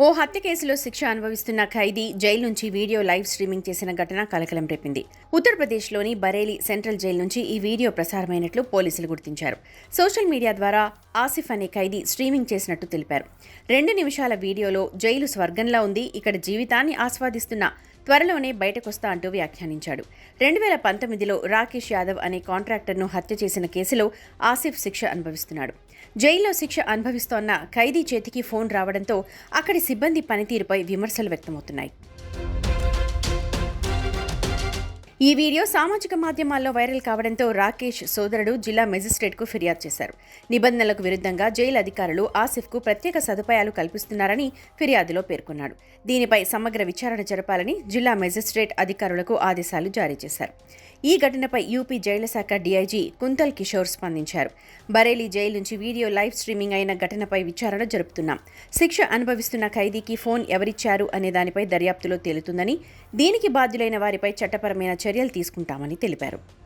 ఓ హత్య కేసులో శిక్ష అనుభవిస్తున్న ఖైదీ జైలు నుంచి వీడియో లైవ్ స్ట్రీమింగ్ చేసిన ఘటన కలకలం రేపింది. ఉత్తరప్రదేశ్లోని బరేలీ సెంట్రల్ జైలు నుంచి ఈ వీడియో ప్రసారమైనట్లు పోలీసులు గుర్తించారు. సోషల్ మీడియా ద్వారా ఆసిఫ్ అనే ఖైదీ స్ట్రీమింగ్ చేసినట్టు తెలిపారు. రెండు నిమిషాల వీడియోలో జైలు స్వర్గంలా ఉంది. ఇక్కడ జీవితాన్ని ఆస్వాదిస్తున్న త్వరలోనే బయటకొస్తా అంటూ వ్యాఖ్యానించాడు. రెండు వేల పంతొమ్మిదిలో రాకేష్ యాదవ్ అనే కాంట్రాక్టర్ను హత్య చేసిన కేసులో ఆసిఫ్ శిక్ష అనుభవిస్తున్నాడు. జైల్లో శిక్ష అనుభవిస్తోన్న ఖైదీ చేతికి ఫోన్ రావడంతో అక్కడి సిబ్బంది పనితీరుపై విమర్శలు వ్యక్తమవుతున్నాయి. ఈ వీడియో సామాజిక మాధ్యమాల్లో వైరల్ కావడంతో రాకేష్ సోదరుడు జిల్లా మెజిస్ట్రేట్కు ఫిర్యాదు చేశారు. నిబంధనలకు విరుద్ధంగా జైలు అధికారులు ఆసిఫ్కు ప్రత్యేక సదుపాయాలు కల్పిస్తున్నారని ఫిర్యాదులో పేర్కొన్నాడు. దీనిపై సమగ్ర విచారణ జరపాలని జిల్లా మెజిస్ట్రేట్ అధికారులకు ఆదేశాలు జారీ చేశారు. ఈ ఘటనపై యూపీ జైళ్ళ శాఖ డీఐజీ కుంతల్ కిషోర్ స్పందించారు. బరేలీ జైలు నుంచి వీడియో లైవ్ స్ట్రీమింగ్ అయిన ఘటనపై విచారణ జరుపుతున్నాం. శిక్ష అనుభవిస్తున్న ఖైదీకి ఫోన్ ఎవరిచ్చారు అనే దానిపై దర్యాప్తులో తేలుతుందని దీనికి బాధ్యులైన వారిపై చట్టపరమైన చర్యలు తీసుకుంటామని తెలిపారు.